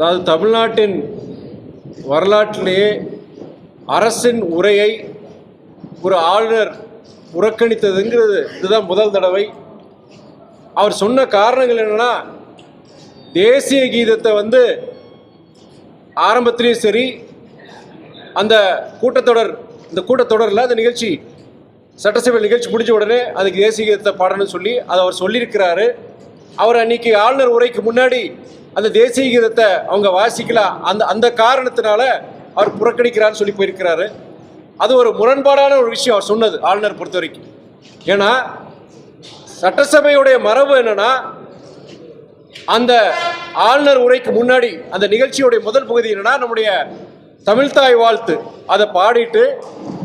அதாவது தமிழ்நாட்டின் வரலாற்றிலேயே அரசின் உரையை ஒரு ஆளுநர் புறக்கணித்ததுங்கிறது இதுதான் முதல் தடவை. அவர் சொன்ன காரணங்கள் என்னென்னா தேசிய கீதத்தை வந்து ஆரம்பத்திலையும் சரி அந்த கூட்டத்தொடர் இந்த கூட்டத்தொடரில் அந்த நிகழ்ச்சி சட்டசபை நிகழ்ச்சி முடிஞ்ச உடனே அதுக்கு தேசிய கீதத்தை பாடணும்னு சொல்லி அதை அவர் சொல்லியிருக்கிறாரு. அவர் அன்னைக்கு ஆளுநர் உரைக்கு முன்னாடி அந்த தேசிய கீதத்தை அவங்க வாசிக்கலாம் அந்த அந்த காரணத்தினால அவர் புறக்கணிக்கிறான்னு சொல்லி போயிருக்கிறாரு. அது ஒரு முரண்பாடான ஒரு விஷயம் அவர் சொன்னது ஆளுநர் பொறுத்த வரைக்கும் ஏன்னா சட்டசபையுடைய மரபு என்னன்னா அந்த ஆளுநர் உரைக்கு முன்னாடி அந்த நிகழ்ச்சியுடைய முதல் பகுதி என்னன்னா நம்முடைய தமிழ்தாய் வாழ்த்து. அதை பாடிட்டு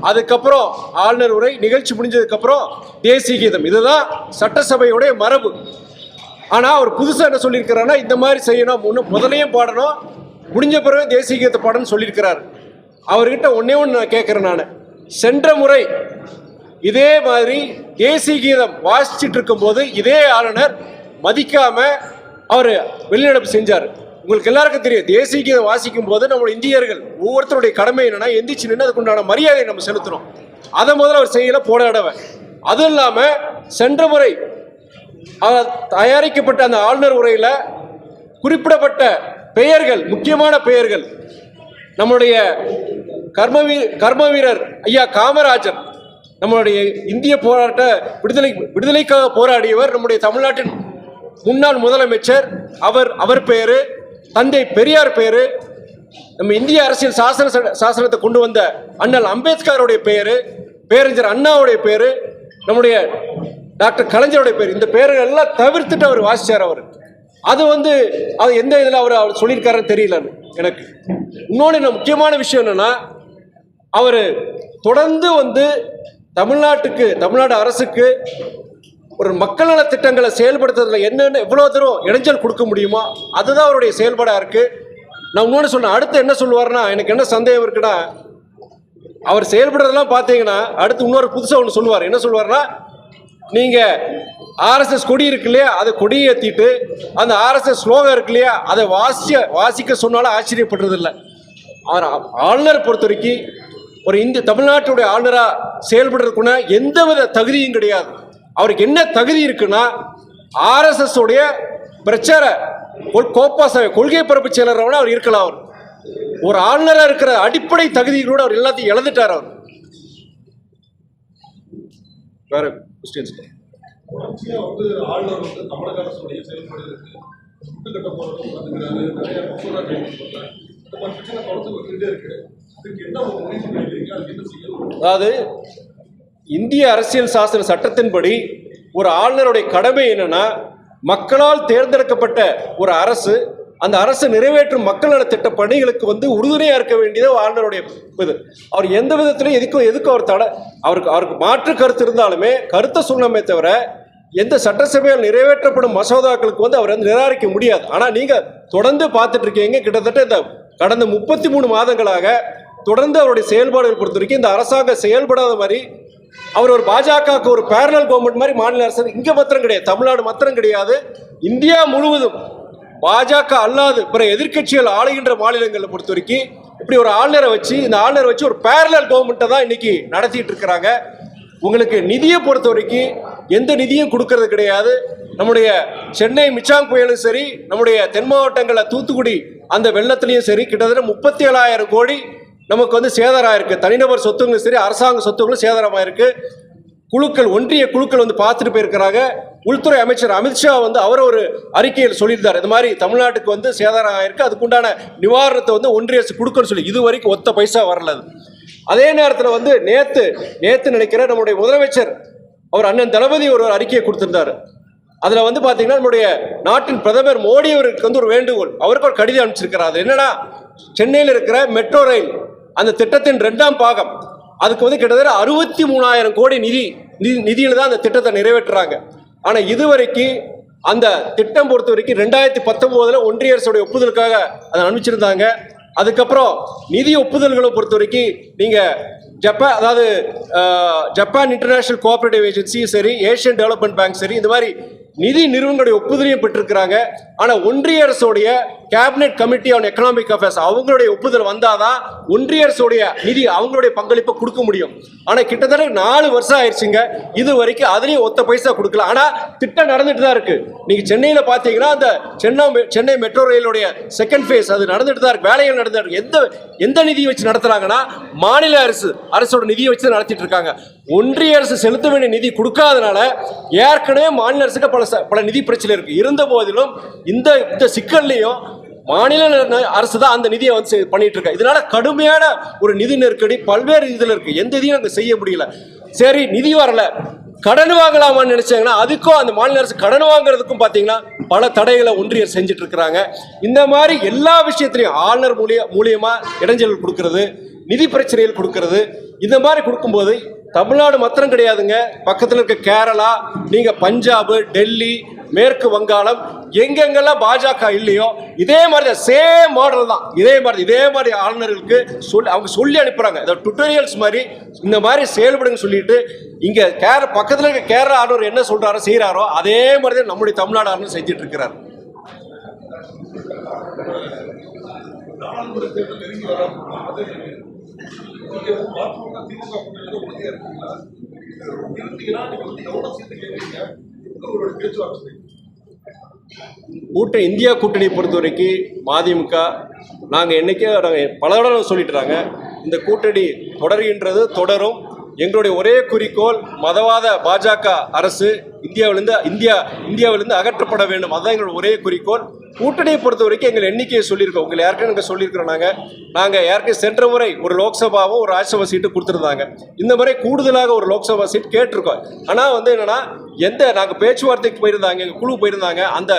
அதுக்கப்புறம் ஆளுநர் உரை நிகழ்ச்சி முடிஞ்சதுக்கப்புறம் தேசிய கீதம். இதுதான் சட்டசபையுடைய மரபு. ஆனால் அவர் புதுசாக என்ன சொல்லியிருக்கிறாருன்னா இந்த மாதிரி செய்யணும் ஒன்று முதலையும் பாடணும் முடிஞ்ச பிறகு தேசிய கீதத்தை பாடணும்னு சொல்லியிருக்கிறார். அவர்கிட்ட ஒன்றே ஒன்று நான் கேட்குறேன் நான். சென்ற முறை இதே மாதிரி தேசிய கீதம் வாசிச்சுட்டு இருக்கும்போது இதே ஆளுநர் மதிக்காம அவர் வெளிநடப்பு செஞ்சார். உங்களுக்கு எல்லாருக்கும் தெரியும் தேசிய கீதம் வாசிக்கும் போது நம்ம இந்தியர்கள் ஒவ்வொருத்தருடைய கடமை என்னன்னா எந்திரிச்சு நின்று அதுக்குண்டான மரியாதையை நம்ம செலுத்துறோம் அதை முதல்ல அவர் செய்யல போட இடவை அதுவும் இல்லாமல் சென்ற முறை தயாரிக்கப்பட்ட அந்த ஆளுநர் உரையில் குறிப்பிடப்பட்ட பெயர்கள் முக்கியமான பெயர்கள் நம்முடைய கர்மவீ கர்ம வீரர் ஐயா காமராஜர் நம்மளுடைய இந்திய போராட்ட விடுதலை விடுதலைக்காக போராடியவர் நம்முடைய தமிழ்நாட்டின் முன்னாள் முதலமைச்சர். அவர் அவர் பெயரு தந்தை பெரியார் பெயரு நம்ம இந்திய அரசியல் சாசன சாசனத்தை கொண்டு வந்த அண்ணல் அம்பேத்கருடைய பெயரு பேரறிஞர் அண்ணாவுடைய பேரு நம்முடைய டாக்டர் கலைஞருடைய பேர். இந்த பேர்கள் எல்லாம் தவிர்த்துட்டு அவர் வாசிச்சார் அவர். அது வந்து அது எந்த இதில் அவர் அவர் சொல்லியிருக்காருன்னு தெரியல எனக்கு. இன்னொன்று என்ன முக்கியமான விஷயம் என்னென்னா அவர் தொடர்ந்து வந்து தமிழ்நாட்டுக்கு தமிழ்நாடு அரசுக்கு ஒரு மக்கள் நல திட்டங்களை செயல்படுத்துறதுல என்னென்ன எவ்வளோ தூரம் இடைஞ்சல் கொடுக்க முடியுமோ அதுதான் அவருடைய செயல்பாடாக இருக்குது நான் இன்னொன்று சொன்னேன் அடுத்து என்ன சொல்லுவார்னா எனக்கு என்ன சந்தேகம் இருக்குன்னா அவர் செயல்படுறதெல்லாம் பார்த்தீங்கன்னா அடுத்து இன்னொரு புதுசாக ஒன்று சொல்லுவார். என்ன சொல்லுவார்னா நீங்கள் ஆர்எஸ்எஸ் கொடி இருக்கு இல்லையா? அதை கொடியை ஏற்றிட்டு அந்த ஆர்எஸ்எஸ் ஸ்லோகம் இருக்கு இல்லையா? அதை வாசிய வாசிக்க சொன்னாலும் ஆச்சரியப்படுறதில்லை. ஆனால் அவர் ஆளுநரை பொறுத்த வரைக்கும் ஒரு இந்திய தமிழ்நாட்டுடைய ஆளுநராக செயல்படுறதுக்குன்னா எந்தவித தகுதியும் கிடையாது. அவருக்கு என்ன தகுதி இருக்குன்னா ஆர்எஸ்எஸ் உடைய பிரச்சார கொள்- கோப்பா சபை கொள்கை பரப்பு செயலராக அவர் இருக்கலாம் அவர். ஒரு ஆளுநராக இருக்கிற அடிப்படை தகுதிகளோடு அவர் எல்லாத்தையும் இழந்துட்டார் அவர். வேற கொஸ்டின்ஸ் வந்து ஆளுநர் வந்து தமிழக அரசுடைய செயல்பாடுகளுக்கு முட்டுக்கட்ட போறதும் பார்த்துக்கிறாரு நிறைய மசோதா கைப்பற்றாங்க இந்த மாதிரி பிரச்சனை தொடர்ந்து வந்துகிட்டே இருக்கு. அதுக்கு என்ன ஒரு முடிவு பண்ணிருக்கீங்க? அதுக்கு என்ன செய்யணும் அதாவது இந்திய அரசியல் சாசன சட்டத்தின்படி ஒரு ஆளுநருடைய கடமை என்னன்னா மக்களால் தேர்ந்தெடுக்கப்பட்ட ஒரு அரசு அந்த அரசு நிறைவேற்றும் மக்கள் நல திட்ட பணிகளுக்கு வந்து உறுதுணையாக இருக்க வேண்டியது ஒரு ஆளுநருடைய இது. அவர் எந்த விதத்திலையும் எதுக்கும் எதுக்கும் அவர் தடை அவருக்கு அவருக்கு மாற்று கருத்து இருந்தாலுமே கருத்தை சொல்லணுமே தவிர எந்த சட்டசபையில் நிறைவேற்றப்படும் மசோதாக்களுக்கு வந்து அவர் வந்து நிராகரிக்க முடியாது. ஆனால் நீங்கள் தொடர்ந்து பார்த்துட்டு இருக்கீங்க. கிட்டத்தட்ட இந்த கடந்த முப்பத்தி மூணு மாதங்களாக தொடர்ந்து அவருடைய செயல்பாடுகள் பொறுத்த வரைக்கும் இந்த அரசாங்கம் செயல்படாத மாதிரி அவர் ஒரு பாஜகவுக்கு ஒரு பேரலல் கவர்மெண்ட் மாதிரி மாநில அரசு இங்கே மாத்திரம் கிடையாது தமிழ்நாடு மாத்திரம் கிடையாது. இந்தியா முழுவதும் பாஜக அல்லாது பிற எதிர்க்கட்சிகள் ஆளுகின்ற மாநிலங்களை பொறுத்த வரைக்கும் இப்படி ஒரு ஆளுநரை வச்சு இந்த ஆளுநரை வச்சு ஒரு பேரலல் கவர்மெண்ட்டை தான் இன்னைக்கு நடத்திட்டு இருக்கிறாங்க. உங்களுக்கு நிதியை பொறுத்த வரைக்கும் எந்த நிதியும் கொடுக்கறது கிடையாது. நம்முடைய சென்னை மிச்சாங் புயலும் சரி நம்முடைய தென் மாவட்டங்களில் தூத்துக்குடி அந்த வெள்ளத்துலேயும் சரி கிட்டத்தட்ட முப்பத்தி ஏழாயிரம் கோடி நமக்கு வந்து சேதாரம் ஆயிருக்கு தனிநபர் சொத்துங்களும் சரி அரசாங்க சொத்துங்களும் சேதாரமாயிருக்கு குழுக்கள் ஒன்றிய குழுக்கள் வந்து பார்த்துட்டு போயிருக்கிறாங்க. உள்துறை அமைச்சர் அமித்ஷா வந்து அவர் ஒரு அறிக்கையில் சொல்லியிருந்தார். இது மாதிரி தமிழ்நாட்டுக்கு வந்து சேதாரம் ஆயிருக்கு. அதுக்குண்டான நிவாரணத்தை வந்து ஒன்றிய அரசு கொடுக்கணும்னு சொல்லி இது வரைக்கும் ஒத்த பைசா வரல அது. அதே நேரத்தில் வந்து நேத்து நேத்து நினைக்கிற நம்முடைய முதலமைச்சர் அவர் அண்ணன் தளபதி ஒரு அறிக்கையை கொடுத்திருந்தார். அதில் வந்து பார்த்தீங்கன்னா நம்முடைய நாட்டின் பிரதமர் மோடி அவருக்கு வந்து ஒரு வேண்டுகோள். அவருக்கு ஒரு கடிதம் அனுப்பிச்சிருக்கிறார். அது என்னன்னா சென்னையில் இருக்கிற மெட்ரோ ரயில் அந்த திட்டத்தின் ரெண்டாம் பாகம் அதுக்கு வந்து கிட்டத்தட்ட அறுபத்தி மூணாயிரம் கோடி நிதி நிதி நிதியில் தான் அந்த திட்டத்தை நிறைவேற்றுறாங்க. ஆனால் இதுவரைக்கும் அந்த திட்டம் பொறுத்த வரைக்கும் ரெண்டாயிரத்தி பத்தொம்போதில் ஒன்றிய அரசுடைய ஒப்புதலுக்காக அதை அனுப்பிச்சிருந்தாங்க. அதுக்கப்புறம் நிதி ஒப்புதல்களை பொறுத்த வரைக்கும் நீங்கள் ஜப்பான் அதாவது ஜப்பான் இன்டர்நேஷனல் கோஆபரேட்டிவ் ஏஜென்சியும் சரி ஏஷியன் டெவலப்மெண்ட் பேங்க் சரி இந்த மாதிரி நிதி நிறுவனங்களுடைய ஒப்புதலையும் பெற்றிருக்கிறாங்க. ஆனால் ஒன்றிய அரசுடைய cabinet committee on economic affairs அவங்களுடைய ஒப்புதல் வந்தாதான் ஒன்றிய அரசுடைய நிதி அவங்களுடைய பங்களிப்பை கொடுக்க முடியும். ஆனால் கிட்டத்தட்ட நாலு வருஷம் ஆயிடுச்சுங்க. இது வரைக்கும் அதுலேயும் ஒத்த பைசா கொடுக்கல. ஆனால் திட்டம் நடந்துட்டு தான் இருக்கு. நீங்கள் சென்னையில் பார்த்தீங்கன்னா அந்த சென்னை சென்னை மெட்ரோ ரயிலுடைய செகண்ட் ஃபேஸ் அது நடந்துட்டு தான் இருக்கு. வேலைகள் நடந்துட்டு இருக்கு. எந்த எந்த நிதியை வச்சு நடத்துறாங்கன்னா மாநில அரசு அரசோட நிதியை வச்சு தான் நடத்திட்டு இருக்காங்க. ஒன்றிய அரசு செலுத்த வேண்டிய நிதி கொடுக்காதனால ஏற்கனவே மாநில அரசுக்கு பல ச- பல நிதி பிரச்சனை இருக்கு. இருந்த போதிலும் இந்த இந்த சிக்கல்லையும் மாநில அரசு தான் அந்த நிதியை வந்து பண்ணிட்டு இருக்கா. இதனால கடுமையான ஒரு நிதி நெருக்கடி பல்வேறு இதில் இருக்கு. எந்த இதையும் அங்கே செய்ய முடியல. சரி நிதி வரல. கடன் வாங்கலாமான்னு நினைச்சாங்கன்னா அதுக்கும் அந்த மாநில அரசு கடன் வாங்குறதுக்கும் பார்த்தீங்கன்னா பல தடைகளை ஒன்றியர் செஞ்சுட்டு இருக்கிறாங்க. இந்த மாதிரி எல்லா விஷயத்திலையும் ஆளுநர் மூலிய மூலியமா இடைஞ்சல் கொடுக்கறது. நிதி பிரச்சனைகள் கொடுக்கறது. இந்த மாதிரி கொடுக்கும்போது தமிழ்நாடு மாத்திரம் கிடையாதுங்க. பக்கத்தில் இருக்க கேரளா நீங்க பஞ்சாபு டெல்லி மேற்கு வங்காளம் எங்கெங்கெல்லாம் பாஜக இல்லையோ இதே மாதிரி தான் சேம் மாடல் தான். இதே மாதிரி இதே மாதிரி ஆளுநர்களுக்கு சொல்லி அவங்க சொல்லி அனுப்புறாங்க. இந்த டுட்டோரியல்ஸ் மாதிரி இந்த மாதிரி செயல்படுங்க சொல்லிட்டு இங்க கேர பக்கத்தில் இருக்க கேரளா ஆளுநர் என்ன சொல்றாரோ செய்கிறாரோ அதே மாதிரி தான் நம்முடைய தமிழ்நாடு ஆளுநர் செஞ்சுட்டு இருக்கிறார். நாடாளுமன்ற தேர்தல் நெருங்கி வர அதே திமுக கூட்டணியில உறுதியா இருக்கீங்களா? இருந்தீங்கன்னா நீங்க வந்து எவ்வளவு சீட்டு கேட்குறீங்க உங்களோட பேச்சுவார்த்தை? கூட்டணி இந்தியா கூட்டணியை பொறுத்த வரைக்கும் மதிமுக நாங்கள் என்னைக்கே நாங்கள் பல தடவை சொல்லிட்டுறாங்க இந்த கூட்டணி தொடர்கின்றது தொடரும். எங்களுடைய ஒரே குறிக்கோள் மதவாத பாஜக அரசு. இந்தியாவிலிருந்து இந்தியா இந்தியாவிலிருந்து அகற்றப்பட வேண்டும். அதுதான் எங்களோட ஒரே குறிக்கோள். கூட்டணியை பொறுத்த வரைக்கும் எங்கள் எண்ணிக்கையை சொல்லியிருக்கோம். உங்களை யாருக்கும் நாங்கள் சொல்லியிருக்கிறோம் நாங்கள் நாங்கள் யாருக்கும் சென்ற முறை ஒரு லோக்சபாவும் ஒரு ராஜ்யசபா சீட்டு கொடுத்துருந்தாங்க. இந்த முறை கூடுதலாக ஒரு லோக்சபா சீட் கேட்டிருக்கோம். ஆனால் வந்து என்னென்னா எந்த நாங்கள் பேச்சுவார்த்தைக்கு போயிருந்தாங்க எங்கள் குழு போயிருந்தாங்க அந்த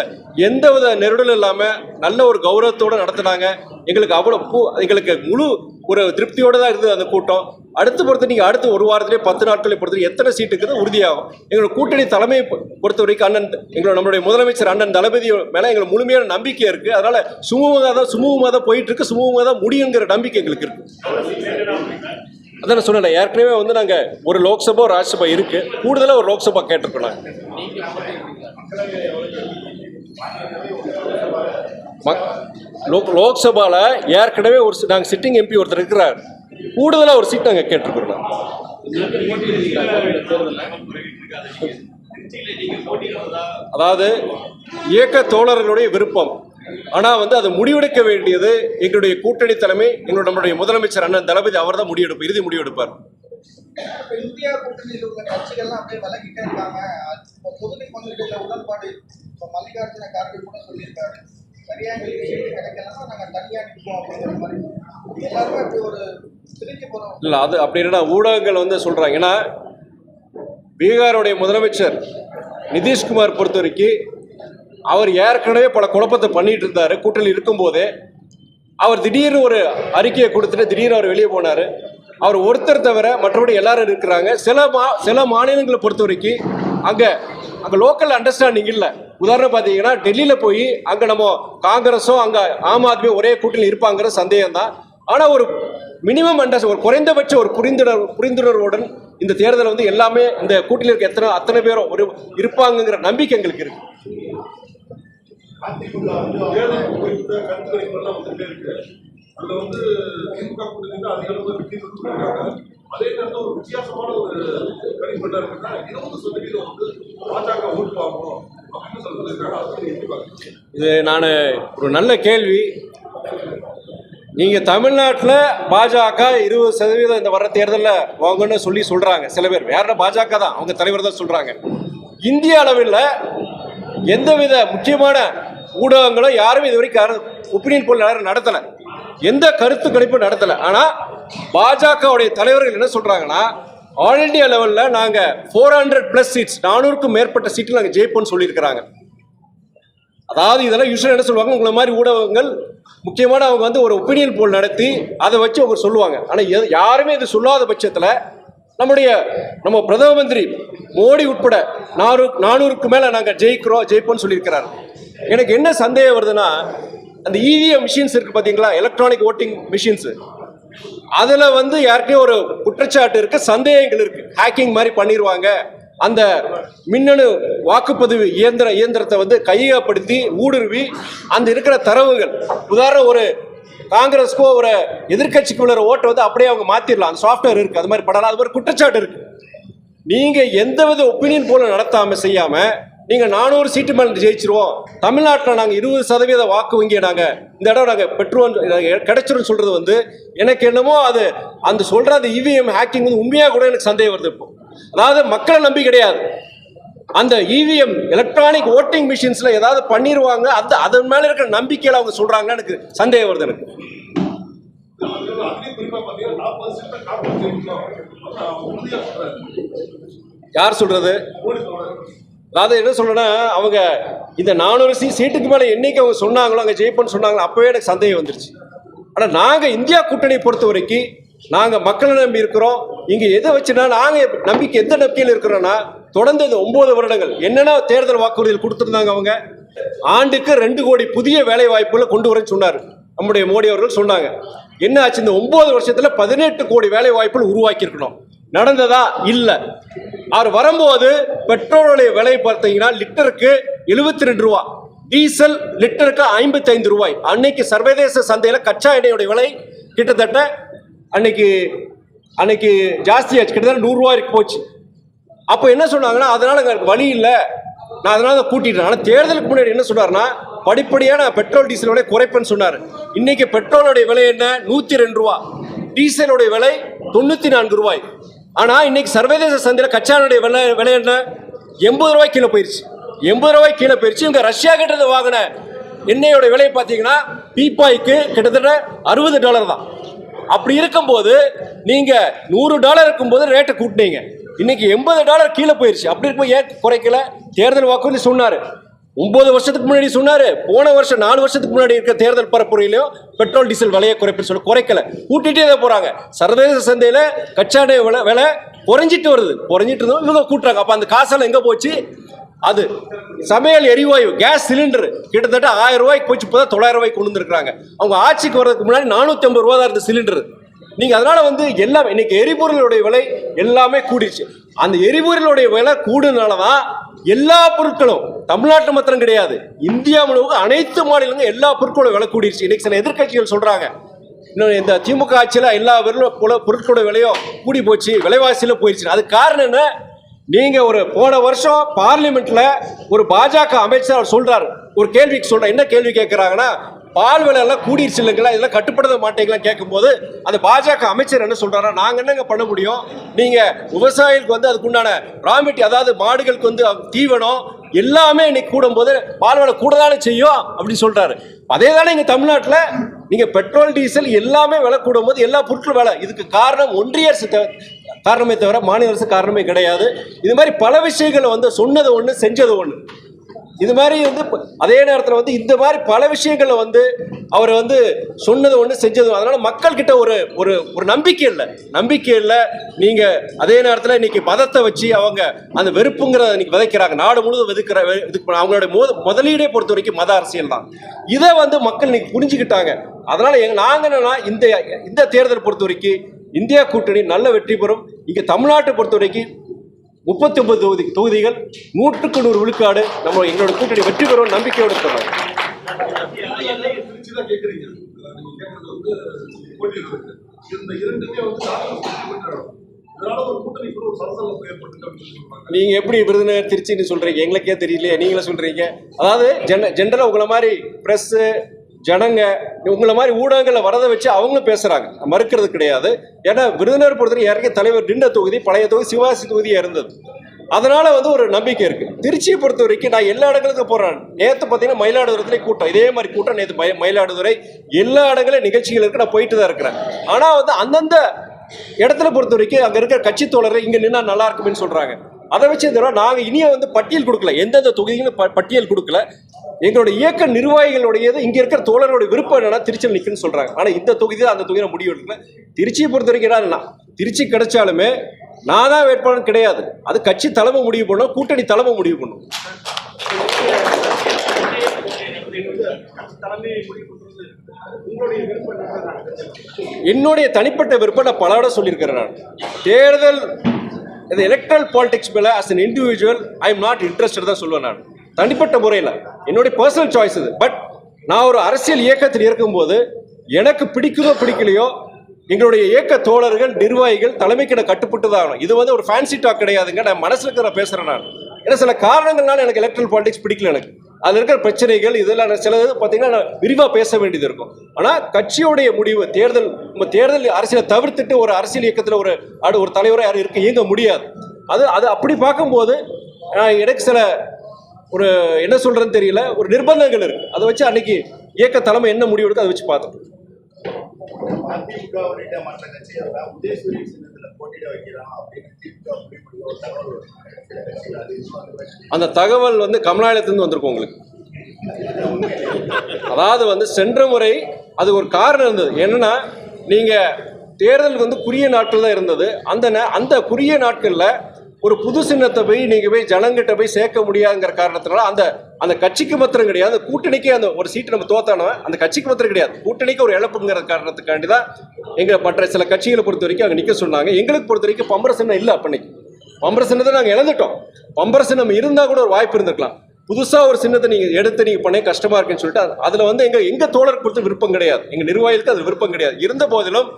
எந்த வித நெருடலும் இல்லாமல் நல்ல ஒரு கௌரவத்தோடு நடத்துனாங்க. எங்களுக்கு அவ்வளோ பூ எங்களுக்கு முழு ஒரு திருப்தியோடு தான் இருந்தது அந்த கூட்டம். அடுத்து பொறுத்து நீங்கள் அடுத்து ஒரு வாரத்திலே பத்து நாட்களை பொறுத்து எத்தனை சீட்டுக்குது உறுதியாகும். எங்களோட கூட்டணி தலைமை தலைமையை பொறுத்த வரைக்கும் அண்ணன் எங்களோட நம்மளுடைய முதலமைச்சர் அண்ணன் தளபதி மேலே எங்களுக்கு முழுமையான நம்பிக்கை இருக்குது அதனால் சுமூகமாக தான் சுமூகமாக தான் போயிட்டு இருக்கு. சுமூகமாக தான் முடியுங்கிற நம்பிக்கை எங்களுக்கு இருக்கு. அதான் நான் சொன்னேன் ஏற்கனவே வந்து நாங்கள் ஒரு லோக்சபா ஒரு ராஜ்யசபா இருக்கு. கூடுதலாக ஒரு லோக்சபா கேட்டிருக்கோம் நாங்கள் லோக்சபாவில் லோக்சபால ஏற்கனவே ஒரு நாங்கள் சிட்டிங் எம்பி ஒருத்தர் இருக்கிறார். கூடுதலாக ஒரு சீட் நாங்கள் கேட்டிருக்கிறோம் அதாவது இயக்க தோழர்களுடைய விருப்பம். ஆனால் வந்து அதை முடிவெடுக்க வேண்டியது எங்களுடைய கூட்டணி தலைமை எங்களுடைய நம்முடைய முதலமைச்சர் அண்ணன் தளபதி அவர் தான் முடிவெடுப்பார் இறுதி முடிவெடுப்பார். இந்தியா கூட்டணியில் உள்ள கட்சிகள்லாம் அப்படியே விலகிட்டே இருக்காங்க. இப்போ பொதுமை பங்குகளில் உடன்பாடு இப்போ மல்லிகார்ஜுன கார்கே கூட சொல்லியிருக்காரு. சரியா எங்களுக்கு சீட்டு கிடைக்கலன்னா நாங்கள் தனியாக நிற்போம் அப்படிங்கிற மாதிரி. எல்லாருமே அப்படி ஒரு பிரிஞ்சு போகிறோம் இல்லை அது அப்படி இல்லைன்னா ஊடகங்கள் வந்து சொல்கிறாங்க ஏன்னா பீகாருடைய முதலமைச்சர் நிதிஷ்குமார் பொறுத்த வரைக்கும் அவர் ஏற்கனவே பல குழப்பத்தை பண்ணிட்டு இருந்தார். கூட்டணி இருக்கும்போதே அவர் திடீர்னு ஒரு அறிக்கையை கொடுத்துட்டு திடீர்னு அவர் வெளியே போனார். அவர் ஒருத்தர் தவிர மற்றபடி எல்லாரும் இருக்கிறாங்க. சில மா சில மாநிலங்களை பொறுத்த வரைக்கும் அங்கே அங்கே லோக்கல் அண்டர்ஸ்டாண்டிங் இல்லை. உதாரணம் பார்த்தீங்கன்னா டெல்லியில் போய் அங்கே நம்ம காங்கிரஸும் அங்கே ஆம் ஆத்மி ஒரே கூட்டணி இருப்பாங்கிற சந்தேகம் தான் ஆனால் ஒரு மினிமம் அண்டர்ஸ் ஒரு குறைந்தபட்ச ஒரு புரிந்துணர்வு புரிந்துணர்வுடன் இந்த தேர்தல் வந்து எல்லாமே இந்த கூட்டணியில் இருக்க எத்தனை அத்தனை பேரும் ஒரு இருப்பாங்கங்கிற நம்பிக்கை எங்களுக்கு இருக்கு. அதே நேரத்தில் ஒரு வித்தியாசமான ஒரு இருக்குன்னா இருபது சதவீதம் வந்து பாஜக ஓட்டு வாங்கணும் அப்படின்னு இது நான் ஒரு நல்ல கேள்வி. நீங்கள் தமிழ்நாட்டில் பாஜக இருபது சதவீதம் இந்த வர தேர்தலில் வாங்கன்னு சொல்லி சொல்கிறாங்க சில பேர். வேற பாஜக தான். அவங்க தலைவர் தான் சொல்கிறாங்க இந்திய அளவில் எந்தவித முக்கியமான ஊடகங்களும் யாரும் இது வரைக்கும் யாரும் ஒப்பீனியன் போல் யாரும் நடத்தலை. எந்த கருத்து கணிப்பும் நடத்தலை. ஆனால் பாஜகவுடைய தலைவர்கள் என்ன சொல்கிறாங்கன்னா ஆல் இண்டியா லெவலில் நாங்கள் ஃபோர் ஹண்ட்ரட் ப்ளஸ் சீட்ஸ் நானூறுக்கும் மேற்பட்ட சீட்டில் நாங்கள் ஜெயிப்போம்னு சொல்லியிருக்கிறாங்க. அதாவது இதெல்லாம் யூஸ்வலாக என்ன சொல்லுவாங்க? உங்களை மாதிரி ஊடகங்கள் முக்கியமான அவங்க வந்து ஒரு ஒப்பீனியன் போல் நடத்தி அதை வச்சு அவங்க சொல்லுவாங்க. ஆனால் எது யாருமே இது சொல்லாத பட்சத்தில் நம்முடைய நம்ம பிரதம மந்திரி மோடி உட்பட நானூறு நானூறுக்கு மேலே நாங்கள் ஜெயிக்கிறோம் ஜெயிப்போம்னு சொல்லியிருக்கிறார். எனக்கு என்ன சந்தேகம் வருதுன்னா அந்த இவிஎம் மிஷின்ஸ் இருக்குது பார்த்தீங்களா எலக்ட்ரானிக் ஓட்டிங் மிஷின்ஸு அதில் வந்து யாருக்கையும் ஒரு குற்றச்சாட்டு இருக்குது சந்தேகங்கள் இருக்குது ஹேக்கிங் மாதிரி பண்ணிடுவாங்க அந்த மின்னணு வாக்குப்பதிவு இயந்திர இயந்திரத்தை வந்து கையகப்படுத்தி ஊடுருவி அந்த இருக்கிற தரவுகள். உதாரணம் ஒரு காங்கிரஸ்க்கோ ஒரு எதிர்கட்சிக்கு உள்ள ஓட்டை வந்து அப்படியே அவங்க மாத்திரலாம். அந்த சாஃப்ட்வேர் இருக்கு. அது மாதிரி படலாம். அது மாதிரி குற்றச்சாட்டு இருக்கு. நீங்க எந்தவித ஒப்பீனியன் போல நடத்தாம செய்யாம நீங்க நானூறு சீட்டு மேல ஜெயிச்சிருவோம். தமிழ்நாட்டில் நாங்கள் இருபது சதவீத வாக்கு வங்கியை நாங்கள் இந்த இடம் நாங்கள் பெற்றுவோம் கிடைச்சிரும் சொல்றது வந்து எனக்கு என்னமோ அது அந்த சொல்ற அந்த இவிஎம் ஹேக்கிங் வந்து உண்மையாக கூட எனக்கு சந்தேகம் வருது இப்போ. அதாவது மக்களை நம்பி கிடையாது. அந்த இவிஎம் எலக்ட்ரானிக் ஓட்டிங் மிஷின்ஸ்ல ஏதாவது பண்ணிடுவாங்க அந்த அதன் மேல இருக்கிற நம்பிக்கையில அவங்க சொல்றாங்கன்னு எனக்கு சந்தேகம் வருது எனக்கு. யார் சொல்றது? அதாவது என்ன சொல்றேன்னா அவங்க இந்த நானூறு சீ சீட்டுக்கு மேலே என்னைக்கு அவங்க சொன்னாங்களோ அங்கே ஜெயிப்போன்னு சொன்னாங்களோ அப்போவே எனக்கு சந்தேகம் வந்துருச்சு. ஆனால் நாங்கள் இந்தியா கூட்டணியை பொறுத்த வரைக்கும் நாங்கள் மக்களை நம்பி இருக்கிறோம். இங்கே எதை வச்சுனா நாங்கள் நம்பிக்கை எந்த நம்பிக்கையில் இருக்கிறோன்னா தொடர்ந்து இந்த ஒன்பது வருடங்கள். என்னென்ன தேர்தல் வாக்குறுதிகள் கொடுத்துருந்தாங்க அவங்க. ஆண்டுக்கு ரெண்டு கோடி புதிய வேலை வாய்ப்புகளை கொண்டு வரேன்னு சொன்னார். நம்முடைய மோடி அவர்கள் சொன்னாங்க. என்ன ஆச்சு? இந்த ஒன்பது வருஷத்தில் பதினெட்டு கோடி வேலை வாய்ப்புகள் உருவாக்கியிருக்கணும். நடந்ததா? இல்லை. அவர் வரும்போது பெட்ரோலுடைய விலை பார்த்தீங்கன்னா லிட்டருக்கு எழுபத்தி ரெண்டு ரூபா. டீசல் லிட்டருக்கு ஐம்பத்தி ஐந்து ரூபாய். அன்னைக்கு சர்வதேச சந்தையில் கச்சா எண்ணெயோட விலை கிட்டத்தட்ட அன்னைக்கு அன்னைக்கு ஜாஸ்தியாச்சு கிட்டத்தட்ட நூறுரூவாய்க்கு போச்சு. அப்போ என்ன சொன்னாங்கன்னா அதனால எனக்கு வழி இல்லை. நான் அதனால தான் கூட்டிட்டேன் ஆனால் தேர்தலுக்கு முன்னாடி என்ன சொன்னார்னா படிப்படியான பெட்ரோல் டீசல் விலை குறைப்பேன்னு சொன்னார். இன்னைக்கு பெட்ரோலுடைய விலை என்ன? நூற்றி ரெண்டு ரூபா. டீசலுடைய விலை தொண்ணூற்றி நான்கு ரூபாய். ஆனால் இன்னைக்கு சர்வதேச சந்தையில் கச்சானுடைய விலை விலை என்ன? எண்பது ரூபாய் கீழே போயிருச்சு. எண்பது ரூபாய் கீழே போயிருச்சு. இவங்க ரஷ்யா கிட்ட வாங்கின எண்ணெயோட விலை பார்த்தீங்கன்னா பீப்பாய்க்கு கிட்டத்தட்ட அறுபது டாலர் தான். அப்படி இருக்கும்போது நீங்க நூறு டாலர் இருக்கும்போது ரேட்டை கூட்டினீங்க. இன்னைக்கு எண்பது டாலர் கீழே போயிருச்சு. அப்படி இருக்கும் ஏன் குறைக்கல? தேர்தல் வாக்குறுதி சொன்னாரு. ஒன்பது வருஷத்துக்கு முன்னாடி சொன்னாரு. போன வருஷம் நாலு வருஷத்துக்கு முன்னாடி இருக்க தேர்தல் பரப்புரையிலையும் பெட்ரோல் டீசல் விலையை குறைப்புன்னு சொல்லி குறைக்கல. கூட்டிகிட்டே தான் போகிறாங்க சர்வதேச சந்தையில் கச்சாடைய விலை விலை குறைஞ்சிட்டு வருது. குறைஞ்சிட்டு இருந்தோம் இவங்க கூட்டுறாங்க. அப்போ அந்த காசெல்லாம் எங்கே போச்சு? அது சமையல் எரிவாயு கேஸ் சிலிண்டர் கிட்டத்தட்ட ஆயிரம் ரூபாய்க்கு போச்சு இப்போ தொள்ளாயிரம் ரூபாய்க்கு கொண்டு வந்துருக்காங்க அவங்க ஆட்சிக்கு வர்றதுக்கு முன்னாடி நானூற்றி ஐம்பது ரூபா தான் இருந்த சிலிண்டர். நீங்க அதனால வந்து எல்லாம் இன்னைக்கு எரிபொருளுடைய விலை எல்லாமே கூடிடுச்சு அந்த எரிபொருளுடைய விலை கூடுனால தான் எல்லா பொருட்களும் தமிழ்நாட்டு மாத்திரம் கிடையாது இந்தியா முழுவதும் அனைத்து மாநிலங்களும் எல்லா பொருட்களோட விலை கூடிடுச்சு இன்னைக்கு சில எதிர்கட்சிகள் சொல்றாங்க இன்னும் இந்த திமுக ஆட்சியில் எல்லா பொருளும் பொருட்களோட விலையும் கூடி போச்சு விலைவாசியில் போயிடுச்சு அதுக்கு காரணம் என்ன? நீங்க ஒரு போன வருஷம் பார்லிமெண்ட்ல ஒரு பாஜக அமைச்சர் அவர் சொல்றாரு. ஒரு கேள்விக்கு சொல்ற என்ன கேள்வி கேட்கிறாங்கன்னா பால் விலை எல்லாம் கூடிருச்சு இல்லைங்களா இதெல்லாம் கட்டுப்படுத்த மாட்டீங்களா கேட்கும்போது அந்த பாஜக அமைச்சர் என்ன சொல்றாரா நாங்க என்னங்க பண்ண முடியும்? நீங்க விவசாயிகளுக்கு வந்து அதுக்குண்டான ராமிட்டி அதாவது மாடுகளுக்கு வந்து தீவனம் எல்லாமே இன்னைக்கு கூடும்போது பால் விலை கூட தானே செய்யும் அப்படின்னு சொல்றாரு. அதே தானே இங்க தமிழ்நாட்டில் நீங்க பெட்ரோல் டீசல் எல்லாமே விலை கூடும்போது எல்லா பொருட்களும் விலை. இதுக்கு காரணம் ஒன்றிய அரசு காரணமே தவிர மாநில அரசு காரணமே கிடையாது. இது மாதிரி பல விஷயங்களை வந்து சொன்னது ஒன்று செஞ்சது ஒன்று இது மாதிரி வந்து அதே நேரத்தில் வந்து இந்த மாதிரி பல விஷயங்களை வந்து அவர் வந்து சொன்னது ஒன்று செஞ்சது அதனால் மக்கள்கிட்ட ஒரு ஒரு ஒரு நம்பிக்கை இல்லை. நம்பிக்கை இல்லை. நீங்கள் அதே நேரத்தில் இன்னைக்கு மதத்தை வச்சு அவங்க அந்த வெறுப்புங்கிறத இன்னைக்கு விதைக்கிறாங்க. நாடு முழுவதும் விதைக்கிற இதுக்கு அவங்களோட மோத முதலீடே பொறுத்த வரைக்கும் மத அரசியல் தான். இதை வந்து மக்கள் இன்னைக்கு புரிஞ்சுக்கிட்டாங்க. அதனால் எங்கள் நாங்கள் என்னன்னா இந்த இந்த தேர்தல் பொறுத்த வரைக்கும் இந்தியா கூட்டணி நல்ல வெற்றி பெறும். இங்கே தமிழ்நாட்டை பொறுத்த வரைக்கும் முப்பத்தி ஒன்பது தொகுதி தொகுதிகள் நூற்றுக்கு நூறு விழுக்காடு நம்ம எங்களோட கூட்டணி வெற்றி பெறும் நம்பிக்கையோடு இருக்கிறோம். நீங்க சொல்றாங்க நீங்க எப்படி விருதுநகர் திருச்சின்னு சொல்றீங்க? எங்களுக்கே தெரியலையே நீங்களே சொல்றீங்க. அதாவது ஜென ஜென்ரலாக உங்களை மாதிரி ப்ரெஸ்ஸு ஜனங்க உங்களை மாதிரி ஊடகங்களை வரதை வச்சு அவங்களும் பேசுகிறாங்க மறுக்கிறது கிடையாது. ஏன்னா விருதுநர் பொறுத்தவரை இறங்கிய தலைவர் நின்ற தொகுதி பழைய தொகுதி சிவாசி தொகுதியாக இருந்தது. அதனால் வந்து ஒரு நம்பிக்கை இருக்குது திருச்சியை பொறுத்த வரைக்கும் நான் எல்லா இடங்களுக்கும் போகிறேன் நேற்று பார்த்தீங்கன்னா மயிலாடுதுறை கூட்டம். இதே மாதிரி கூட்டம் நேற்று மய- மயிலாடுதுறை. எல்லா இடங்களும் நிகழ்ச்சிகளுக்கு நான் போயிட்டு தான் இருக்கிறேன். ஆனால் வந்து அந்தந்த இடத்துல பொறுத்த வரைக்கும் அங்கே இருக்கிற கட்சி தோழர்கள் இங்கே நின்னா நல்லா இருக்குமேனு சொல்கிறாங்க அதை வச்சு இந்த நாங்கள் நாங்க இனிய வந்து பட்டியல் கொடுக்கல. எந்தெந்த தொகுதிகளும் ப- பட்டியல் கொடுக்கல. எங்களுடைய இயக்க நிர்வாகிகளுடையது இங்கே இருக்கிற தோழர்களுடைய விருப்பம் என்னன்னா திருச்சியில் நிற்குன்னு சொல்கிறாங்க ஆனால் இந்த தொகுதி தான் அந்த தொகுதியில் முடிவு எடுக்கல. திருச்சியை பொறுத்த வரைக்கும் என்னன்னா திருச்சி கிடைச்சாலுமே நான் தான் வேட்பாளர் கிடையாது. அது கட்சி தலைமை முடிவு பண்ணும் கூட்டணி தலைமை முடிவு பண்ணும். என்னுடைய தனிப்பட்ட விருப்பம் நான் பல விட சொல்லியிருக்கிறேன் நான். தேர்தல் இந்த எலக்ட்ரல் பாலிடிக்ஸ் மேலே as an individual I am not interested தான் சொல்லுவேன் நான். தனிப்பட்ட முறையில். என்னுடைய பர்சனல் சாய்ஸ் இது. பட் நான் ஒரு அரசியல் இயக்கத்தில் இருக்கும்போது எனக்கு பிடிக்குதோ பிடிக்கலையோ எங்களுடைய இயக்க தோழர்கள் நிர்வாகிகள் தலைமைக்கு நான் கட்டுப்பட்டு தான் ஆகணும். இது வந்து ஒரு ஃபேன்சி டாக் கிடையாதுங்க. நான் மனசில் இருக்கிற பேசுகிறேன் நான். ஏன்னா சில காரணங்கள்னால எனக்கு எலக்ட்ரல் பாலிடிக்ஸ் பிடிக்கல எனக்கு. அதில் இருக்கிற பிரச்சனைகள் இதெல்லாம் சில இது பார்த்தீங்கன்னா விரிவாக பேச வேண்டியது இருக்கும். ஆனால் கட்சியுடைய முடிவு தேர்தல் நம்ம தேர்தல் அரசியலை தவிர்த்துட்டு ஒரு அரசியல் இயக்கத்தில் ஒரு அடு ஒரு தலைவராக யாரும் இருக்க இயங்க முடியாது. அது அது அப்படி பார்க்கும்போது எனக்கு சில ஒரு என்ன சொல்கிறேன்னு தெரியல ஒரு நிர்பந்தங்கள் இருக்குது அதை வச்சு அன்னைக்கு இயக்க தலைமை என்ன முடிவு எடுக்கோ அதை வச்சு பார்த்துட்டு அதிமுக மற்ற கட்சிகள் உதயசூரிய சின்னத்தில் போட்டியிட வைக்கிறான் அப்படின்னு திமுக முடிவு தகவல் அந்த தகவல் வந்து கமலாலயத்திலிருந்து வந்திருக்கும் உங்களுக்கு. அதாவது வந்து சென்ற முறை அது ஒரு காரணம் இருந்தது. என்னன்னா நீங்க தேர்தலுக்கு வந்து குறுகிய நாட்கள் தான் இருந்தது. அந்த அந்த குறுகிய நாட்களில் ஒரு புது சின்னத்தை போய் நீங்கள் போய் ஜனங்கிட்ட போய் சேர்க்க முடியாதுங்கிற காரணத்தினால அந்த அந்த கட்சிக்கு மாத்திரம் கிடையாது. அந்த கூட்டணிக்கே அந்த ஒரு சீட்டு நம்ம தோத்தானவன் அந்த கட்சிக்கு மாத்திரம் கிடையாது. கூட்டணிக்கு ஒரு இழப்புங்கிற காரணத்துக்காண்டி தான் எங்களை மற்ற சில கட்சிகளை பொறுத்த வரைக்கும் அங்கே நிற்க சொன்னாங்க. எங்களுக்கு பொறுத்த வரைக்கும் பம்பர சின்னம் இல்லை அப்பன்னைக்கு. பம்பர சின்னத்தை நாங்கள் இழந்துட்டோம். பம்பர சின்னம் இருந்தால் கூட ஒரு வாய்ப்பு இருந்திருக்கலாம். புதுசாக ஒரு சின்னத்தை நீங்கள் எடுத்து நீங்கள் பண்ண கஷ்டமாக இருக்குன்னு சொல்லிட்டு அதில் வந்து எங்கள் எங்கள் தோழர் கொடுத்த விருப்பம் கிடையாது. எங்கள் நிர்வாகிகளுக்கு அது விருப்பம் கிடையாது. இருந்த போதிலும்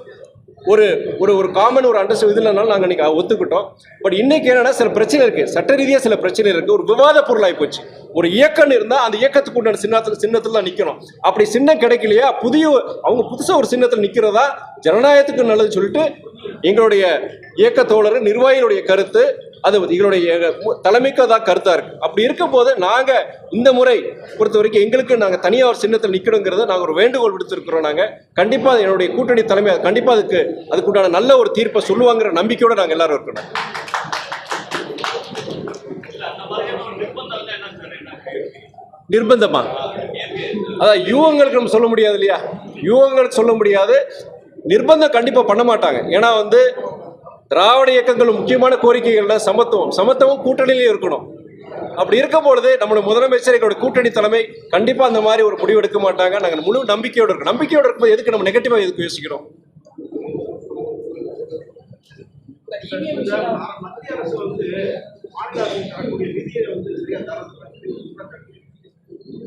ஒரு ஒரு ஒரு காமன் ஒரு அண்டர்ஸ்டாண்ட் இதுலனாலும் நாங்கள் இன்றைக்கி ஒத்துக்கிட்டோம். பட் இன்னைக்கு என்னென்னா சில பிரச்சனை இருக்குது சட்ட ரீதியாக சில பிரச்சனை இருக்குது ஒரு விவாத பொருளாகி போச்சு. ஒரு இயக்கம் இருந்தால் அந்த இயக்கத்துக்கு உண்டான சின்னத்தில் சின்னத்தில் தான் நிற்கணும் அப்படி சின்னம் கிடைக்கலையா? புதிய அவங்க புதுசாக ஒரு சின்னத்தில் நிற்கிறதா ஜனநாயகத்துக்கு நல்லதுன்னு சொல்லிட்டு எங்களுடைய இயக்க தோழர் நிர்வாகிகளுடைய கருத்து அது எங்களுடைய தலைமைக்கு அதான் கருத்தா இருக்கு. அப்படி இருக்கும் போது நாங்க இந்த முறை பொறுத்த வரைக்கும் எங்களுக்கு நாங்க தனியார் ஒரு சின்னத்தில் நிக்கணுங்கிறத நாங்க ஒரு வேண்டுகோள் விடுத்திருக்கிறோம் நாங்க. கண்டிப்பா என்னுடைய கூட்டணி தலைமை கண்டிப்பாக கண்டிப்பா அதுக்கு அதுக்குண்டான நல்ல ஒரு தீர்ப்பை சொல்லுவாங்கிற நம்பிக்கையோட நாங்க எல்லாரும் இருக்கணும் நிர்பந்தமா? அதான் யுவங்களுக்கு நம்ம சொல்ல முடியாது இல்லையா? யுவங்களுக்கு சொல்ல முடியாது. நிர்பந்தம் கண்டிப்பா பண்ண மாட்டாங்க. ஏன்னா வந்து திராவிட இயக்கங்கள் முக்கியமான கோரிக்கைகள்ல சமத்துவம் சமத்துவம் கூட்டணியிலே இருக்கணும். அப்படி இருக்கும் பொழுது நம்மளோட முதலமைச்சர் கூட்டணி தலைமை கண்டிப்பா அந்த மாதிரி ஒரு முடிவு எடுக்க மாட்டாங்க. நாங்கள் முழு நம்பிக்கையோடு இருக்கோம் நம்பிக்கையோடு இருக்கும்போது எதுக்கு நம்ம நெகட்டிவா எதுக்கு யோசிக்கிறோம்? மத்திய அரசு வந்து நிதியை வந்து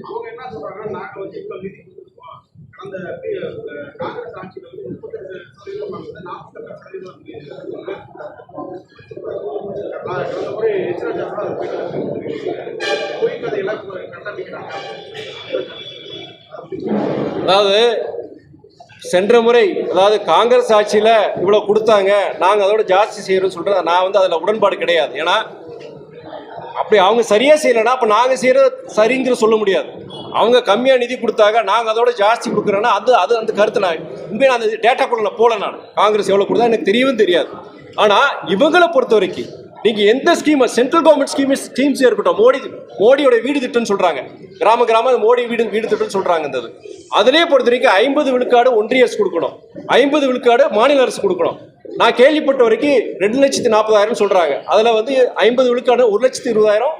அவங்க என்ன சொல்றாங்கன்னா நாங்க வந்து இவ்வளவு நிதி அந்த காங்கிரஸ் ஆட்சியில் வந்து முப்பத்தஞ்சு சதவீதம் வாங்குது நாற்பத்தெட்டு சதவீதம் வந்து நான் கடந்த முறை எச்ராஜா பொய் கதையெல்லாம் கட்டமைக்கிறாங்க அதாவது சென்ற முறை அதாவது காங்கிரஸ் ஆட்சியில் இவ்வளோ கொடுத்தாங்க நாங்கள் அதோட ஜாஸ்தி செய்கிறோம்னு சொல்கிறது நான் வந்து அதில் உடன்பாடு கிடையாது. ஏன்னா அப்படி அவங்க சரியாக செய்யலைன்னா அப்போ நாங்கள் செய்கிறது சரிங்கிற சொல்ல முடியாது. அவங்க கம்மியாக நிதி கொடுத்தாங்க நாங்கள் அதோட ஜாஸ்தி கொடுக்குறோன்னா அது அது அந்த கருத்து. நான் உண்மையாக அந்த டேட்டாக்குள்ள நான் போகல நான். காங்கிரஸ் எவ்வளோ கொடுத்தா எனக்கு தெரியவும் தெரியாது. ஆனால் இவங்களை பொறுத்த வரைக்கும் நீங்கள் எந்த ஸ்கீமை சென்ட்ரல் கவர்மெண்ட் ஸ்கீம் ஸ்கீம்ஸ் இருக்கட்டும் மோடி மோடியோட வீடு திட்டம்னு சொல்கிறாங்க கிராம கிராம மோடி வீடு வீடு திட்டம்னு சொல்கிறாங்க இந்த அதிலே பொறுத்த வரைக்கும் ஐம்பது விழுக்காடு ஒன்றிய அரசு கொடுக்கணும். ஐம்பது விழுக்காடு மாநில அரசு கொடுக்கணும். நான் கேள்விப்பட்ட வரைக்கும் ரெண்டு லட்சத்தி நாற்பதாயிரம் சொல்கிறாங்க அதில் வந்து ஐம்பது விழுக்காடு ஒரு லட்சத்தி இருபதாயிரம்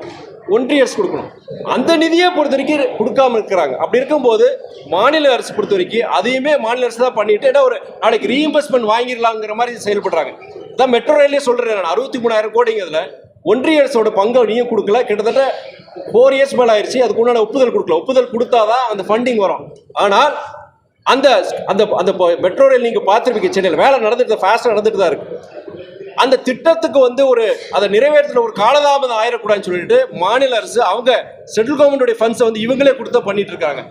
ஒன்றிய அரசு கொடுக்கணும். அந்த நிதியை பொறுத்த வரைக்கும் கொடுக்காம இருக்கிறாங்க. அப்படி இருக்கும்போது மாநில அரசு பொறுத்த வரைக்கும் அதையுமே மாநில அரசு தான் பண்ணிட்டு ஏன்னா ஒரு நாளைக்கு ரீஇம்பர்ஸ்மெண்ட் வாங்கிடலாங்கிற மாதிரி செயல்படுறாங்க. இதான் மெட்ரோ ரயிலே சொல்கிறேன் நான். அறுபத்தி மூணாயிரம் கோடிங்க அதில். ஒன்றிய அரசோட பங்கை நீயும் கொடுக்கல. கிட்டத்தட்ட ஃபோர் இயர்ஸ் மேலே ஆயிடுச்சு அதுக்கு உண்டான ஒப்புதல் கொடுக்கல. ஒப்புதல் கொடுத்தாதான் அந்த ஃபண்டிங் வரும். ஆனால் அந்த அந்த அந்த மெட்ரோ ரயில் நீங்கள் பார்த்துருப்பீங்க சென்னையில். வேலை நடந்துட்டு ஃபாஸ்ட்டாக நடந்துட்டு தான் இருக்குது அந்த திட்டத்துக்கு வந்து ஒரு அதை நிறைவேற்றல ஒரு காலதாமதம் ஆயிடக்கூடாதுன்னு சொல்லிட்டு மாநில அரசு அவங்க சென்ட்ரல் கவர்மெண்டோட ஃபண்ட்ஸை வந்து இவங்களே கொடுத்தா பண்ணிட்டு இருக்காங்க.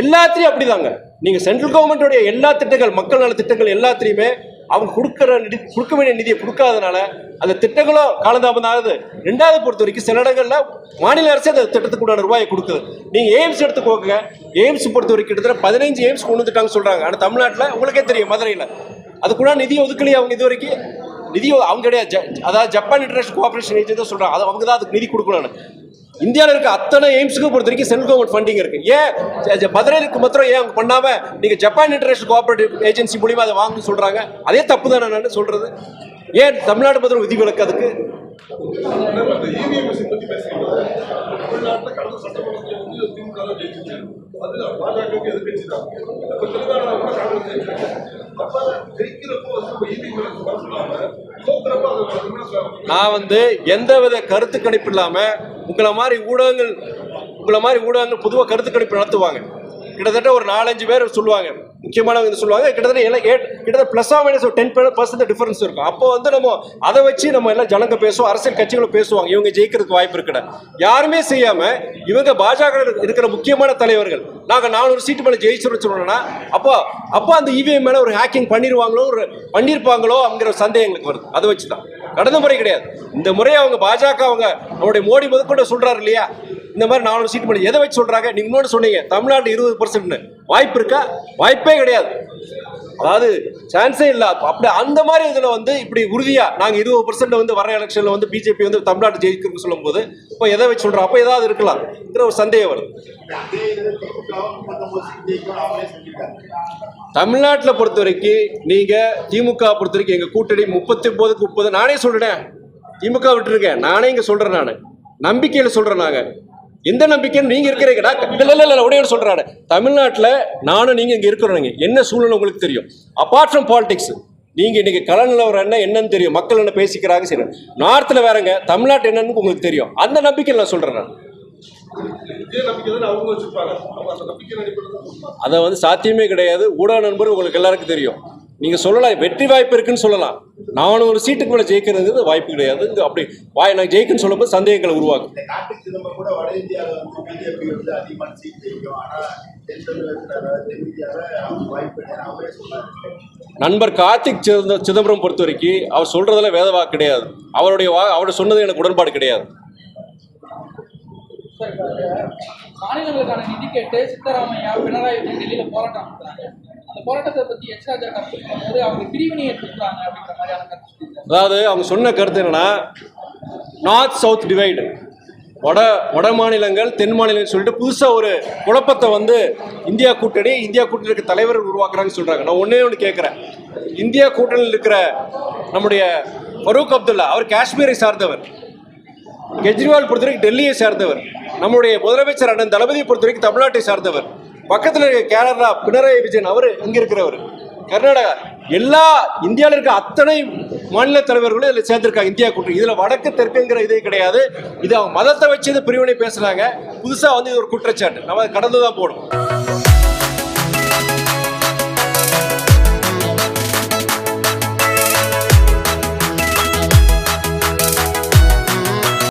எல்லாத்திலையும் அப்படிதாங்க. நீங்க சென்ட்ரல் கவர்மெண்ட்டுடைய எல்லா திட்டங்கள் மக்கள் நல திட்டங்கள் எல்லாத்திலையுமே அவங்க கொடுக்குற நிதி கொடுக்க வேண்டிய நிதியை கொடுக்காதனால அந்த திட்டங்களும் காலதாமதம் ஆகுது. ரெண்டாவது பொறுத்த வரைக்கும் சில இடங்களில் மாநில அரசே அந்த திட்டத்துக்கு உண்டான ரூபாயை கொடுக்குது. நீங்க எய்ம்ஸ் எடுத்துக்கோங்க எய்ம்ஸ் பொறுத்த வரைக்கும் கிட்டத்தட்ட பதினஞ்சு எய்ம்ஸ் கொண்டு வந்துட்டாங்க சொல்றாங்க. ஆனால் தமிழ்நாட்டில் உங்களுக்கே தெரியும் மதுரையில். அதுக்குள்ள நிதி ஒதுக்கலையே அவங்க இது வரைக்கும். நிதி அவங்க கிடையாது. ஜ- அதாவது ஜப்பான் இன்டர்நேஷனல் கோஆபரேஷன் ஏஜென்சி தான் சொல்கிறாங்க அது அவங்க தான் அதுக்கு நிதி கொடுக்கணும் இந்தியாவில் இருக்க அத்தனை எய்ம்ஸுக்கும் பொறுத்த வரைக்கும் சென்ட்ரல் கவர்மெண்ட் ஃபண்டிங் இருக்கு. ஏன்? ஜ- மதுரைக்கு மாத்திரம் ஏன் அவங்க பண்ணாம நீங்க ஜப்பான் இன்டர்நேஷனல் கோஆபரேட்டிவ் ஏஜென்சி மூலியமா அதை வாங்கன்னு சொல்றாங்க? அதே தப்பு தானே நான் சொல்றது? ஏன் தமிழ்நாடு மாத்திரம் விதிவிலக்கு அதுக்கு? இவிஎம் மிஷின் பத்தி பேசுறீங்க தமிழ்நாட்டில் கடந்த சட்டமன்றத்தில் வந்து திமுக தான் ஜெயிச்சிச்சு அது பாஜகவுக்கு எதிர்கட்சி தான். இப்போ தெலுங்கானா கூட காங்கிரஸ் ஜெயிச்சாங்க ஜெயிக்கிறப்போ வந்து இப்போ வர சொல்லாம நான் வந்து எந்தவித கருத்து கணிப்பு இல்லாம உங்களை மாதிரி ஊடகங்கள் உங்களை மாதிரி ஊடகங்கள் பொதுவாக கருத்து கணிப்பு நடத்துவாங்க. கிட்டத்தட்ட ஒரு நாலஞ்சு பேர் சொல்லுவாங்க. முக்கியமானவங்க இது சொல்லுவாங்க. கிட்டத்தட்ட எல்லாம் ஏ- கிட்டத்தட்ட ப்ளஸ் மைனஸ் ஒரு டென் பர்சன்ட் டிஃபரன்ஸ் இருக்கும். அப்போ வந்து நம்ம அதை வச்சு நம்ம எல்லாம் ஜனங்க பேசுவோம் அரசியல் கட்சிகளும் பேசுவாங்க. இவங்க ஜெயிக்கிறதுக்கு வாய்ப்பு இருக்குட யாருமே செய்யாம இவங்க பாஜக இருக்கிற முக்கியமான தலைவர்கள் நாங்கள் நானூறு சீட்டு மேலே ஜெயிச்சிருன்னு சொல்லணும்னா அப்போ அப்போ அந்த இவிஎம் மேலே ஒரு ஹேக்கிங் பண்ணிடுவாங்களோ ஒரு பண்ணியிருப்பாங்களோ அப்படிங்கிற சந்தேகங்களுக்கு சந்தேகம் எங்களுக்கு வருது. அதை வச்சு தான் கடந்த முறை கிடையாது. இந்த முறை அவங்க பாஜக அவங்க அவருடைய மோடி முதற்கொண்டு சொல்கிறாரு இல்லையா? இந்த மாதிரி நானூறு சீட் பண்ணி எதை வச்சு சொல்றாங்க? நீங்க இன்னொன்று சொன்னீங்க தமிழ்நாட்டில் இருபது பர்சன்ட்னு வாய்ப்பு இருக்கா? வாய்ப்பே கிடையாது. அதாவது சான்ஸே இல்லை. அப்படி அந்த மாதிரி இதில் வந்து இப்படி உறுதியாக நாங்கள் இருபது பர்சன்ட் வந்து வர எலெக்ஷனில் வந்து பிஜேபி வந்து தமிழ்நாட்டு ஜெயிக்கிறதுக்கு சொல்லும் போது இப்போ எதை வச்சு சொல்கிறோம் அப்போ ஏதாவது இருக்கலாம். ஒரு சந்தேகம் வருது. தமிழ்நாட்டில் பொறுத்த வரைக்கும் நீங்கள் திமுக பொறுத்த வரைக்கும் எங்கள் கூட்டணி முப்பத்தி ஒன்பதுக்கு முப்பது. நானே சொல்கிறேன் திமுக விட்டுருக்கேன் நானே இங்கே சொல்கிறேன் நான். நம்பிக்கையில் சொல்கிறேன் நாங்கள் எந்த நம்பிக்கைன்னு நீங்க இருக்கிறீங்க நான் இல்ல இல்ல இல்ல உடைய சொல்றேன் நானு. தமிழ்நாட்டுல நானும் நீங்க இங்க இருக்கிறோங்க என்ன சூழ்நிலை உங்களுக்கு தெரியும்? அப்பார்ட் ஃப்ரம் பாலிடிக்ஸ் நீங்க இன்னைக்கு கள நிலவரம் என்ன என்னன்னு தெரியும். மக்கள் என்ன பேசிக்கிறாங்க சரி. நார்த்ல வேறங்க தமிழ்நாட்டு என்னன்னு உங்களுக்கு தெரியும். அந்த நம்பிக்கையில் நான் சொல்றேன் நான். அதை வந்து சாத்தியமே கிடையாது. ஊடக நண்பர் உங்களுக்கு எல்லாருக்கும் தெரியும். நீங்க சொல்லலாம் வெற்றி வாய்ப்பு இருக்குன்னு சொல்லலாம். நானூறு சீட்டுக்கு மேலே ஜெயிக்கிறது வாய்ப்பு கிடையாது. அப்படி வாய் நான் ஜெயிக்குன்னு சொல்லும்போது சந்தேகங்களை உருவாக்கும். நண்பர் கார்த்திக் சிதம்ப- சிதம்பரம் பொறுத்த வரைக்கும் அவர் சொல்றதுல வேத வாக்கு கிடையாது. அவருடைய வா அவர் சொன்னது எனக்கு உடன்பாடு கிடையாது. சார், மாநிலங்களுக்கான நிதி கேட்டு சித்தராமையா பினராயி விஜயன் டெல்லியில போராட்டம் நடத்துறாங்க. அந்த போராட்டத்தை பத்தி எச் ராஜா கருத்து அவங்க பிரிவினை ஏற்படுத்துறாங்க அப்படின்ற மாதிரியான கருத்து அதாவது அவங்க சொன்ன கருத்து என்னன்னா நார்த் சவுத் டிவைடு வட வட மாநிலங்கள் தென் மாநிலங்கள் சொல்லிட்டு புதுசாக ஒரு குழப்பத்தை வந்து இந்தியா கூட்டணி இந்தியா கூட்டணி கூட்டணிக்கு தலைவர்கள் உருவாக்குறாங்கன்னு சொல்கிறாங்க நான் ஒன்றே ஒன்று கேட்குறேன் இந்தியா கூட்டணியில் இருக்கிற நம்முடைய ஃபரூக் அப்துல்லா அவர் காஷ்மீரை சார்ந்தவர். கெஜ்ரிவால் பொறுத்தவரைக்கும் டெல்லியை சார்ந்தவர். நம்முடைய முதலமைச்சர் அண்ணன் தளபதியை பொறுத்த வரைக்கும் தமிழ்நாட்டை சார்ந்தவர். பக்கத்தில் இருக்க கேரளா பினராயி விஜயன் அவர் இங்கே இருக்கிறவர். கர்நாடகா எல்லா இந்தியாவில் இருக்க அத்தனை மாநில தலைவர்களும் இதில் சேர்ந்திருக்காங்க. இந்தியா கூட்டணி. இதில் வடக்கு தெற்குங்கிற இதே கிடையாது. இது அவங்க மதத்தை வச்சு பிரிவினை பேசுகிறாங்க புதுசாக வந்து இது ஒரு குற்றச்சாட்டு. நம்ம கடந்து தான் போகணும்.